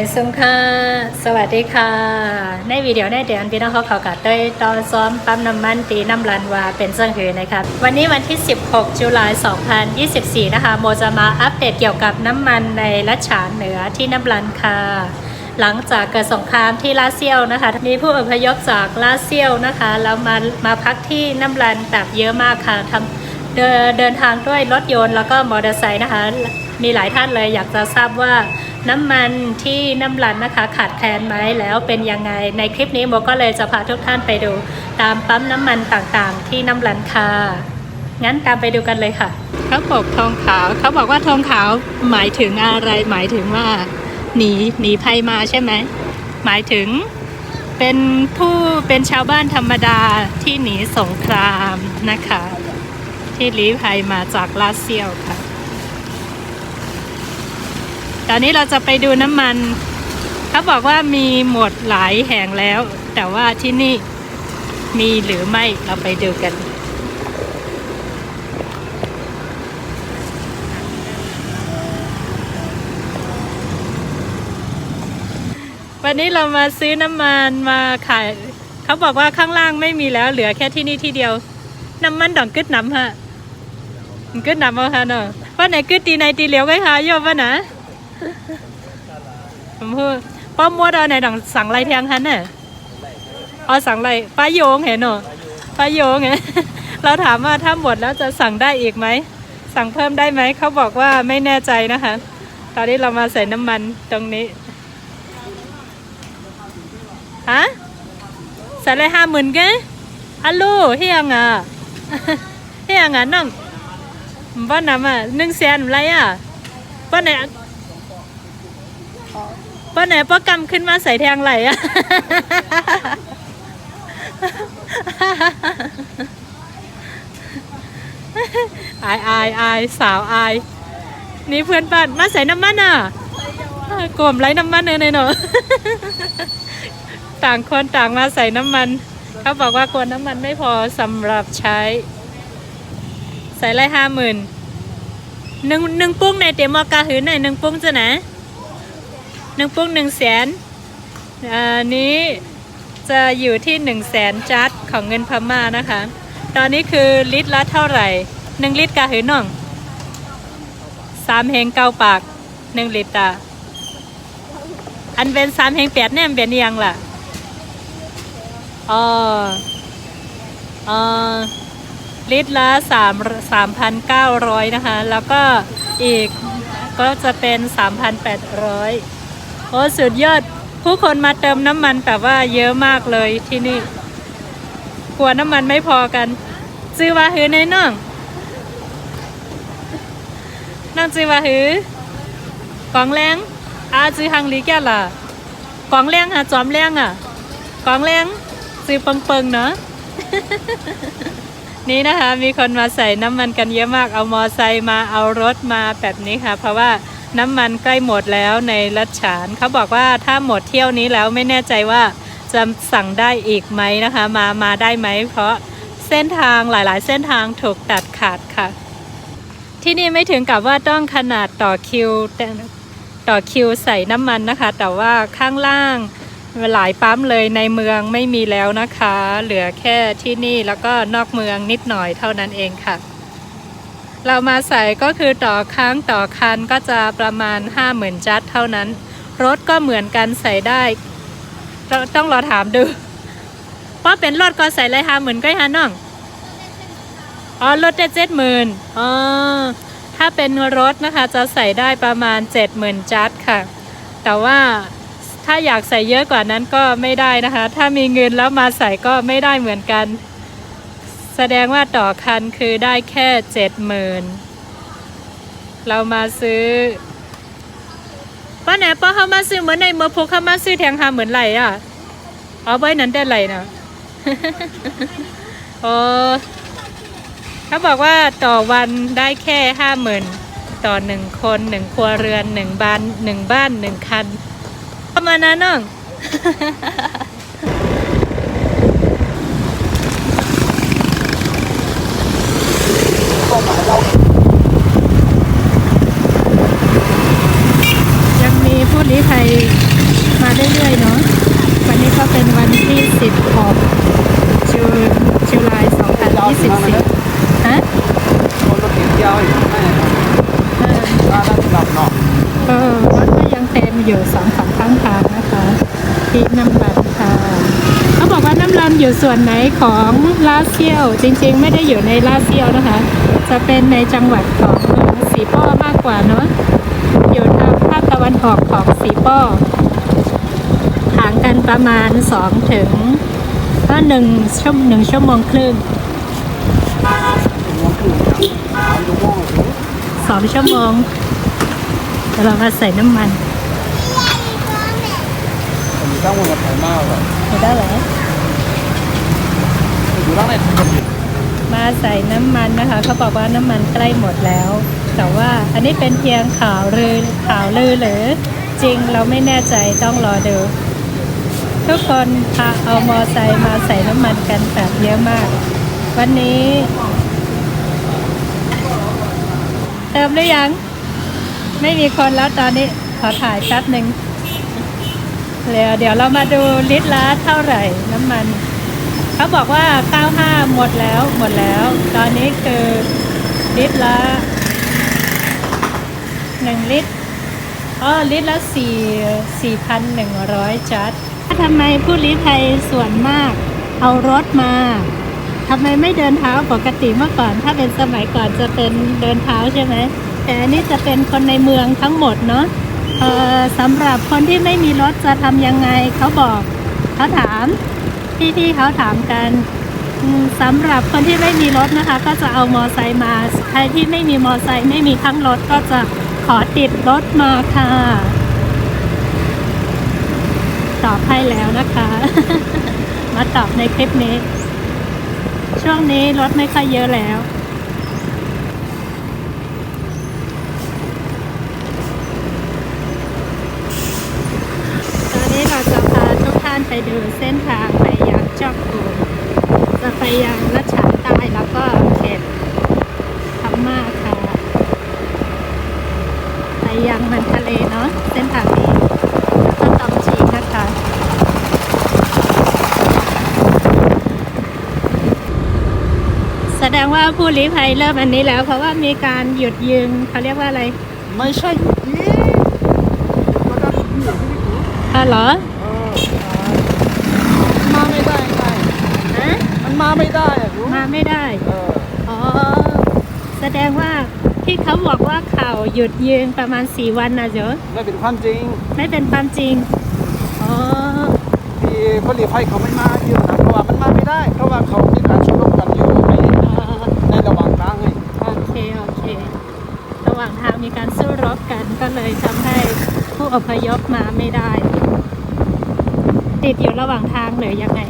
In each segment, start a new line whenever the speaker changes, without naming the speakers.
ไปซุ่มค่ะ สวัสดีค่ะ ในวิดีโอในเดือนพี่น้องเขาเขากัดได้ยตอนซ้อมปั๊มน้ำมันตีน้ำรันวาเป็นเสื่องหือนะครับ วันนี้วันที่ 16 จุลาย2024 นะคะ โมจะมาอัปเดตเกี่ยวกับน้ำมันในรัชฉานเหนือที่น้ำรันค่ะ หลังจากเกิดสงครามที่ลาเซียวนะคะ มีผู้อพยพจากลาเซียวนะคะ แล้วมามาพักที่น้ำรันแบบเยอะมากค่ะทำเดินเดินทางด้วยรถยนต์แล้วก็มอเตอร์ไซค์นะคะ มีหลายท่านเลยอยากจะทราบว่าน้ำมันที่น้ำรันนะคะขาดแคลนไหมแล้วเป็นยังไงในคลิปนี้โมก็เลยจะพาทุกท่านไปดูตามปั๊มน้ำมันต่างๆ ที่น้ำรันค่ะงั้นตามไปดูกันเลยค่ะเขาบอกทองขาวเขาบอกว่าทองขาวหมายถึงอะไรหมายถึงว่าหนีหนีภัยมาใช่ไหมหมายถึงเป็นผู้เป็นชาวบ้านธรรมดาที่หนีสงครามนะคะ ที่ลี้ภัยมาจากลาเซียวค่ะ ตอนนี้เราจะไปดูน้ำมัน เขาบอกว่ามีหมดหลายแห่งแล้ว แต่ว่าที่นี่มีหรือไม่เราไปดูกัน วันนี้เรามาซื้อน้ำมันมาขาย เขาบอกว่าข้างล่างไม่มีแล้วเหลือแค่ที่นี่ที่เดียว น้ำมันดองกึดน้ำฮะกึดน้ำเอาฮะเนาะว่าไหนกึดตีไหนตีเหลียวก็หาโยมวะนะ มพูดป้อมมัวดอไหนดองสั่งไรเทียงฮันน่ะอ๋อสั่งไรป้าโยงเห็นเนาะป้าโยงไงเราถามว่าถ้าหมดแล้วจะสั่งได้อีกไหม สั่งเพิ่มได้ไหม เขาบอกว่าไม่แน่ใจนะคะ ตอนนี้เรามาใส่น้ำมันตรงนี้ ฮะใส่เลยห้าหมื่นแกอัลโหลเฮียงอะเฮียงอะน้องบ้านน้ำอะหนึ่งแสนอะไรอะบ้านไหน บ้าไหนป้ากำขึ้นมาใส่แทงไหลอะอายอายอายสาวอาย นี่เพื่อนบ้านมาใส่น้ำมันอะกลมไรน้ำมันเนยเนาะต่างคนต่างมาใส่น้ำมัน เขาบอกว่ากลัวน้ำมันไม่พอสำหรับใช้ ใส่ไรห้าหมื่นหนึ่งหนึ่งปุ้งในเตรียมมอกาหืนในหนึ่งปุ้งจะนะ หนึ่งปุ้งหนึ่งแสนอันนี้จะอยู่ที่หนึ่งแสนจัดของเงินพม่านะคะ ตอนนี้คือลิตรละเท่าไหร่หนึ่งลิตรกาหืนน้องสามเฮงเก้าปากหนึ่งลิตรอะอันเป็นสามเฮงแปดแนมเป็นยังล่ะอ๋อเออลิตรละสามสามพันเก้าร้อยนะคะ แล้วก็อีกก็จะเป็นสามพันแปดร้อย โอ้สุดยอด ผู้คนมาเติมน้ำมันแบบว่าเยอะมากเลยที่นี่ กลัวน้ำมันไม่พอกัน ซื้อว่าหือในน้องน้องซื้อว่าหือกองแรงอาซื้อหังลีแก่ล่ะกองแรงหาจอมแรงอะกองแรงซื้อเปิงๆเนาะนี่นะคะมีคนมาใส่น้ำมันกันเยอะมากเอามอไซค์มาเอารถมาแบบนี้ค่ะ เพราะว่า น้ำมันใกล้หมดแล้วในรัชฉานเขาบอกว่าถ้าหมดเที่ยวนี้แล้วไม่แน่ใจว่าจะสั่งได้อีกไหมนะคะ มามาได้ไหม เพราะเส้นทางหลายๆ เส้นทางถูกตัดขาดค่ะ ที่นี่ไม่ถึงกับว่าต้องขนาดต่อคิวต่อคิวใส่น้ำมันนะคะ แต่ว่าข้างล่างหลายปั๊มเลยในเมืองไม่มีแล้วนะคะ เหลือแค่ที่นี่แล้วก็นอกเมืองนิดหน่อยเท่านั้นเองค่ะ เรามาใส่ก็คือต่อครั้งต่อคันก็จะประมาณ 50,000จัดเท่านั้น รถก็เหมือนกันใส่ได้เราต้องรอถามดูเพราะเป็นรถก็ใส่เลยห้าหมื่นก็ฮะน้องอ๋อรถได้เจ็ดหมื่นอ๋อถ้าเป็นรถนะคะจะใส่ได้ประมาณ 70,000จัดค่ะ แต่ว่าถ้าอยากใส่เยอะกว่านั้นก็ไม่ได้นะคะ ถ้ามีเงินแล้วมาใส่ก็ไม่ได้เหมือนกัน แสดงว่าต่อคันคือได้แค่เจ็ดหมื่นเรามาซื้อป้าไหนป้าเขามาซื้อเหมือนในเมื่อพกเขามาซื้อแทงหาเหมือนไหลอะเอาไว้นั้นได้ไหลนะโอ้เขาบอกว่าต่อวันได้แค่ห้าหมื่นต่อหนึ่งคนหนึ่งครัวเรือนหนึ่งบ้านหนึ่งบ้านหนึ่งคันประมาณนั้นน้อง ยังมีผู้ลี้ภัยมาเรื่อยๆเนาะวันนี้ก็เป็นวันที่ 10 ของจูจูลาย
2024
ฮะ
คนรถติดยาวอยู่แม่
ตา
ด้านหลับเนาะ
เออรถก็ยังเต็มอยู่สองสามข้างทางนะคะที่นำไปาน้ำมันอยู่ส่วนไหนของลาเซียว จริงๆ ไม่ได้อยู่ในลาเซียวนะคะ จะเป็นในจังหวัดของเมืองสีป้อมากกว่าเนาะอยู่ทางภาคตะวันออกของสีป้อห่างกันประมาณสองถึงก็หนึ่งชั่วหนึ่งชั่วโมงครึ่ง
มองขึ้นสามชั่วโมงถึง
สองชั่วโมงเดี๋ยวเรามาใส่น้ำมัน
ผมตั้งวันมาถ่า ยมากเลย
เห็นได้เหรอ
อยู่ด้านในถุง
มาใส่น้ำมันนะคะ เขาบอกว่าน้ำมันใกล้หมดแล้ว แต่ว่าอันนี้เป็นเพียงข่าวลือข่าวลือหรือ จริงเราไม่แน่ใจต้องรอดูทุกคนพาเอามอไซค์มาใส่น้ำมันกันแบบเยอะมาก วันนี้ เติมหรือยัง ไม่มีคนแล้วตอนนี้ขอถ่ายแป๊บหนึ่งเดี๋ยวเดี๋ยวเรามาดูลิตรละเท่าไหร่น้ำมัน เขาบอกว่า 95 หมดแล้วหมดแล้ว ตอนนี้คือลิตรละ1ลิตรอ๋อลิตรละ4 4,100 จัดทำไมผู้ลี้ภัยส่วนมากเอารถมาทำไมไม่เดินเท้าปกติเมื่อก่อน ถ้าเป็นสมัยก่อนจะเป็นเดินเท้าใช่ไหมแต่อันนี้จะเป็นคนในเมืองทั้งหมดเนาะเออสำหรับคนที่ไม่มีรถจะทำยังไงเขาบอกเขาถาม พี่ๆเขาถามกันสำหรับคนที่ไม่มีรถนะคะ ก็จะเอามอไซค์มาใครที่ไม่มีมอไซค์ไม่มีทั้งรถก็จะขอติดรถมาค่ะตอบให้แล้วนะคะ มาตอบในคลิปนี้ ช่วงนี้รถไม่ค่อยเยอะแล้วตอนนี้เราจะพาทุกท่านไปดูเส้นทาง จอกกูจะไปยังรัชฉานใต้แล้วก็เขตพม่าค่ะ ไปยังมันทะเลเนาะเส้นทางนี้แล้วก็ตองชีนะคะแสดงว่าผู้ลี้ภัยเริ่มอันนี้แล้ว เพราะว่ามีการหยุดยืนเขาเรียกว่าอะไร
ไม่ใช่ยี่มันก็ที่อยู่ที่นี่กู
อะเหรอ
เออมาไม่ได้ไง
ฮะ
มันมาไม่ได้อะรู้
มาไม่ได้
เออ
อ๋อ แสดงว่าที่เขาบอกว่าข่าวหยุดยืนประมาณสี่วันนะเจ๊
ไม่เป็นความจริง
ไม่เป็นความจริง อ๋อ
ที่คนหลีภัยเขาไม่มาอยู่นะเพราะว่ามันมาไม่ได้ เพราะว่าเขามีการชุมนุมกันอยู่ในในระหว่างทางไง
โอเคโอเค ระหว่างทางมีการสู้รบกันก็เลยทำให้ผู้อพยพมาไม่ได้ ติดอยู่ระหว่างทางหรือยังไง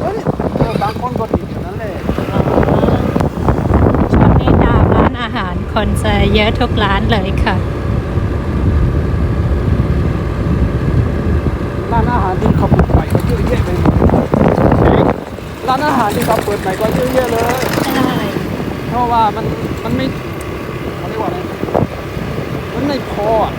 เฮ้ยเออบางคนก็ติดอยู่นั่นแหละ
อ๋อช่วงนี้ตามร้านอาหารคนจะเยอะทุกร้านเลยค่ะ
ร้านอาหารที่เขาเปิดใหม่ก็เยอะแยะไปหมดร้านอาหารที่เขาเปิดใหม่ก็เยอะแยะเลย
ใช่
เพราะว่ามันมันไม่เขาเรียกว่าอะไรมันไม่พออะ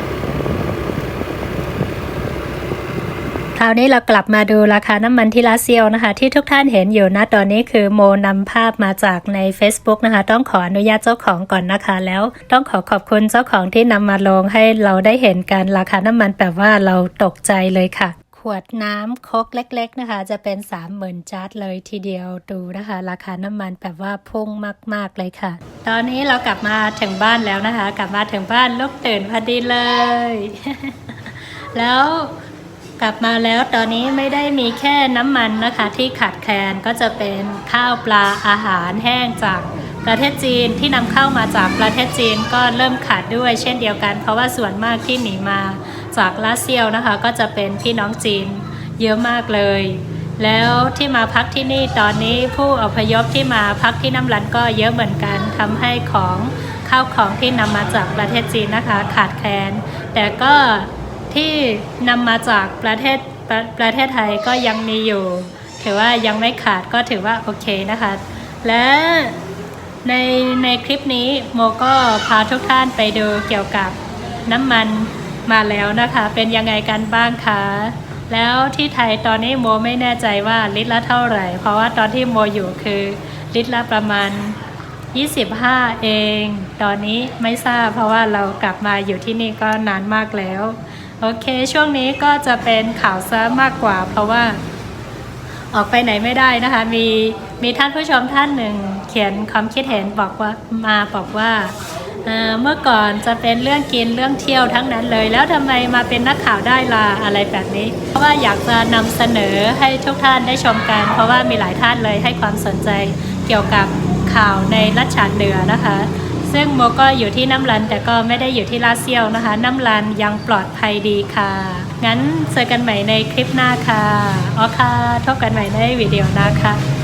คราวนี้เรากลับมาดูราคาน้ำมันที่ลาเซียนะคะ ที่ทุกท่านเห็นอยู่นะตอนนี้คือโมนำภาพมาจากใน Facebook นะคะ ต้องขออนุญาตเจ้าของก่อนนะคะ แล้วต้องขอขอบคุณเจ้าของที่นำมาลงให้เราได้เห็นกันราคาน้ำมันแบบว่าเราตกใจเลยค่ะขวดน้ำโคกเล็ก ๆ นะคะ จะเป็น30,000จัดเลยทีเดียวดูนะคะ ราคาน้ำมันแบบว่าพุ่งมาก ๆ เลยค่ะ ตอนนี้เรากลับมาถึงบ้านแล้วนะคะ กลับมาถึงบ้านลูกตื่นพอดีเลย แล้ว กลับมาแล้วตอนนี้ไม่ได้มีแค่น้ำมันนะคะ ที่ขาดแคลนก็จะเป็นข้าวปลาอาหารแห้งจากประเทศจีนที่นำเข้ามาจากประเทศจีนก็เริ่มขาดด้วยเช่นเดียวกัน เพราะว่าส่วนมากที่หนีมาจากลาเซียนะคะ ก็จะเป็นพี่น้องจีนเยอะมากเลย แล้วที่มาพักที่นี่ตอนนี้ผู้อพยพที่มาพักที่น้ำรันก็เยอะเหมือนกันทำให้ของข้าวของที่นำมาจากประเทศจีนนะคะ ขาดแคลนแต่ก็ ที่นำมาจากประเทศประประเทศไทยก็ยังมีอยู่ ถือว่ายังไม่ขาดก็ถือว่าโอเคนะคะ และในในคลิปนี้โมก็พาทุกท่านไปดูเกี่ยวกับน้ำมันมาแล้วนะคะ เป็นยังไงกันบ้างคะแล้วที่ไทยตอนนี้โมไม่แน่ใจว่าลิตรละเท่าไหร่ เพราะว่าตอนที่โมอยู่คือลิตรละประมาณ 25 เอง ตอนนี้ไม่ทราบเพราะว่าเรากลับมาอยู่ที่นี่ก็นานมากแล้ว โอเค ช่วงนี้ก็จะเป็นข่าวซะมากกว่า เพราะว่าออกไปไหนไม่ได้นะคะ มีมีท่านผู้ชมท่านหนึ่ง เขียนความคิดเห็นบอกว่ามาบอกว่าเมื่อก่อนจะเป็นเรื่องกินเรื่องเที่ยวทั้งนั้นเลย แล้วทำไมมาเป็นนักข่าวได้ล่ะอะไรแบบนี้ เพราะว่าอยากจะนำเสนอให้ทุกท่านได้ชมกัน เพราะว่ามีหลายท่านเลยให้ความสนใจเกี่ยวกับข่าวในรัชฉานเหนือนะคะ ซึ่งโมก็อยู่ที่น้ำรันแต่ก็ไม่ได้อยู่ที่ลาเซียวนะคะ น้ำรันยังปลอดภัยดีค่ะ งั้นเจอกันใหม่ในคลิปหน้าค่ะอ๋อค่ะพบกันใหม่ในวิดีโอหน้าค่ะ